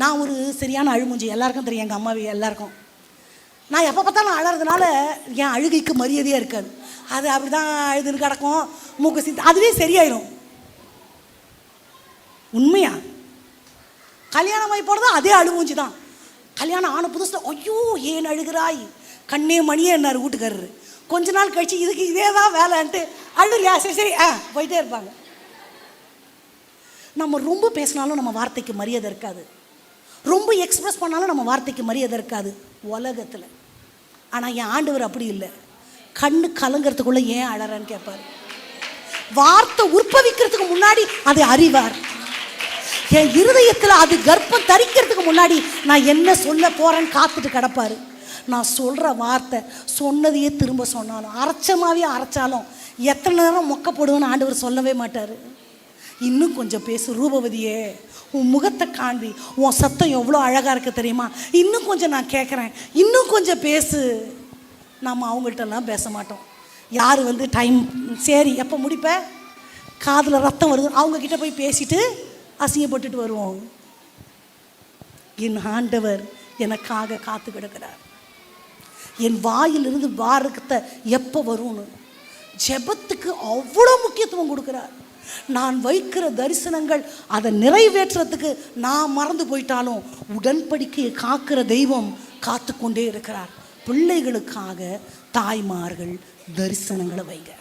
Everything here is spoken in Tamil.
நான் ஒரு சரியான அழுமூஞ்சி எல்லாருக்கும் தெரியும் எங்கள் அம்மாவி எல்லாருக்கும். நான் எப்போ பார்த்தாலும் அழறதுனால என் அழுகைக்கு மரியாதையாக இருக்காது. அது அப்படி தான் அழுதுன்னு கிடக்கும் மூக்கு சித்து அதுவே சரியாயிரும். உண்மையா? கல்யாணம் ஆகி போனதும் அதே அழுமூஞ்சி தான். கல்யாணம் ஆன புதுசில் ஐயோ ஏன் அழுகிறாய்? கண்ணே மணியே என்னார் வீட்டுக்காரரு. கொஞ்ச நாள் கழிச்சு இதுக்கு இதே தான் வேலைன்ட்டு அழுறியா? சரி சரி ஆ போயிட்டே இருப்பாங்க. நம்ம ரொம்ப பேசினாலும் நம்ம வார்த்தைக்கு மரியாதை இருக்காது. ரொம்ப எக்ஸ்பிரஸ் பண்ணாலும் நம்ம வார்த்தைக்கு மரியாதை இருக்காது. உலகத்தில். ஆனால் என் ஆண்டவர் அப்படி இல்லை. கண்ணு கலங்கிறதுக்குள்ளே ஏன் அழறன்னு கேட்பார் வார்த்தை உற்பவிக்கிறதுக்கு முன்னாடி அதை அறிவார். என் இருதயத்தில் அது கர்ப்பம் தரிக்கிறதுக்கு முன்னாடி நான் என்ன சொல்ல போகிறேன்னு காத்துட்டு கிடப்பார். நான் சொல்கிற வார்த்தை சொன்னதையே திரும்ப சொன்னாலும் அரைச்சமாகவே அரைச்சாலும் எத்தனை நேரம் மொக்க போடுவேன்னு ஆண்டவர் சொல்லவே மாட்டார். இன்னும் கொஞ்சம் பேசு ரூபவதியே. உன் முகத்தை காண்பி. உன் சத்தம் எவ்வளோ அழகாக இருக்குது தெரியுமா? இன்னும் கொஞ்சம் நான் கேட்குறேன் இன்னும் கொஞ்சம் பேசு. நம்ம அவங்கள்ட்டெல்லாம் பேச மாட்டோம். யார் வந்து டைம் சரி எப்போ முடிப்ப? காதில் ரத்தம் வருது. அவங்கக்கிட்ட போய் பேசிட்டு அசிங்கப்பட்டுட்டு வருவோம். என் ஆண்டவர் எனக்காக காத்து கிடக்கிறார். என் வாயிலிருந்து வாரத்தை எப்போ வரும்னு? ஜெபத்துக்கு அவ்வளோ முக்கியத்துவம் கொடுக்குறார். நான் வைக்கிற தரிசனங்கள் அதை நிறைவேற்றுறதுக்கு நான் மறந்து போயிட்டாலும் உடன்படிக்கையை காக்கிற தெய்வம் காத்து கொண்டே இருக்கிறார். பிள்ளைகளுக்காக தாய்மார்கள் தரிசனங்களை வைங்க.